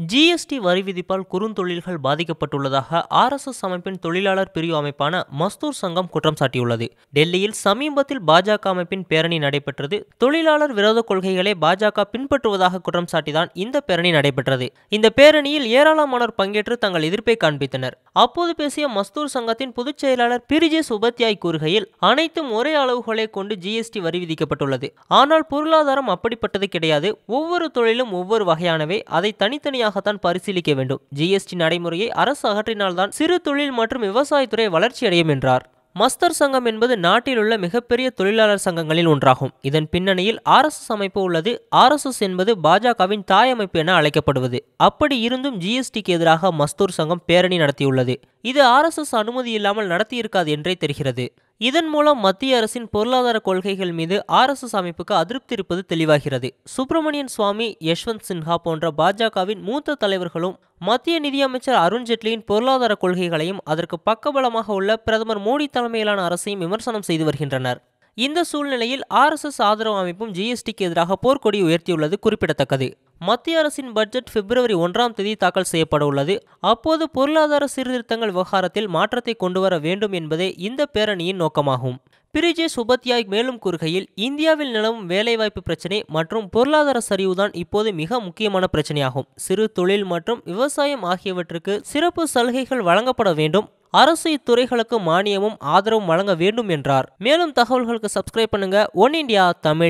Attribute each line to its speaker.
Speaker 1: GST வரி விதிப்பால் குறுந்தொழில்கள் பாதிக்கப்பட்டுள்ளதாக RSS அமைப்பின் தொழிலாளர் பிரிவு அமைப்பான மஸ்தூர் சங்கம் குற்றம் சாட்டியுள்ளது. டெல்லியில் சமீபத்தில் பாஜக அமைப்பின் பேரணி நடைபெற்றது. தொழிலாளர் விரோத கொள்கைகளை பாஜக பின்பற்றுவதாக குற்றம் சாட்டிதான் இந்த பேரணி நடைபெற்றது. இந்த பேரணியில் ஏராளமானோர் பங்கேற்று தங்கள் எதிர்ப்பை காண்பித்தனர். அப்போது பேசிய மஸ்தூர் சங்கத்தின் பொதுச் செயலாளர் பிரிஜேஸ் உபத்யாய் கூறுகையில் அனைத்தும் ஒரே அளவுகளை கொண்டு ஜிஎஸ்டி வரி விதிக்கப்பட்டுள்ளது. ஆனால் பொருளாதாரம் அப்படிப்பட்டது கிடையாது. ஒவ்வொரு தொழிலும் ஒவ்வொரு வகையானவை. அதை தனித்தனியாக தான் பரிசீலிக்க வேண்டும். ஜிஎஸ்டி நடைமுறையை அரசு அகற்றினால்தான் சிறு தொழில் மற்றும் விவசாயத்துறை வளர்ச்சியடையும் என்றார். மஸ்தர் சங்கம் என்பது நாட்டிலுள்ள மிகப்பெரிய தொழிலாளர் சங்கங்களில் ஒன்றாகும். இதன் பின்னணியில் ஆர்எஸ்எஸ் அமைப்பு உள்ளது. ஆர்எஸ்எஸ் என்பது பாஜகவின் தாய் அமைப்பு என அழைக்கப்படுவது. அப்படி இருந்தும் ஜிஎஸ்டிக்கு எதிராக மஸ்தூர் சங்கம் பேரணி நடத்தியுள்ளது. இது ஆர்எஸ்எஸ் அனுமதி இல்லாமல் நடத்தியிருக்காது என்றே தெரிகிறது. இதன் மூலம் மத்திய அரசின் பொருளாதார கொள்கைகள் மீது ஆர்எஸ்எஸ் அமைப்புக்கு அதிருப்தி இருப்பது தெளிவாகிறது. சுப்பிரமணியன் சுவாமி யஷ்வந்த் சின்ஹா போன்ற பாஜகவின் மூத்த தலைவர்களும் மத்திய நிதியமைச்சர் அருண்ஜேட்லியின் பொருளாதார கொள்கைகளையும் அதற்கு பக்கபலமாக உள்ள பிரதமர் மோடி தலைமையிலான அரசையும் விமர்சனம் செய்து வருகின்றனர். இந்த சூழ்நிலையில் ஆர்எஸ்எஸ் ஆதரவு அமைப்பும் ஜிஎஸ்டிக்கு எதிராக போர்க்கொடி உயர்த்தியுள்ளது குறிப்பிடத்தக்கது. மத்திய அரசின் பட்ஜெட் பிப்ரவரி ஒன்றாம் தேதி தாக்கல் செய்யப்பட உள்ளது அப்போது பொருளாதார சீர்திருத்தங்கள் விவகாரத்தில் மாற்றத்தை கொண்டுவர வேண்டும் என்பதே இந்த பேரணியின் நோக்கமாகும். பிரிஜே சுபத்யாய் மேலும் கூறுகையில் இந்தியாவில் நிலவும் வேலைவாய்ப்பு பிரச்சினை மற்றும் பொருளாதார சரிவுதான் இப்போது மிக முக்கியமான பிரச்சனையாகும். சிறு தொழில் மற்றும் விவசாயம் ஆகியவற்றுக்கு சிறப்பு சலுகைகள் வழங்கப்பட வேண்டும். அரசு இத்துறைகளுக்கு மானியமும் ஆதரவும் வழங்க வேண்டும் என்றார். மேலும் தகவல்களுக்கு சப்ஸ்கிரைப் பண்ணுங்க. One India Tamil.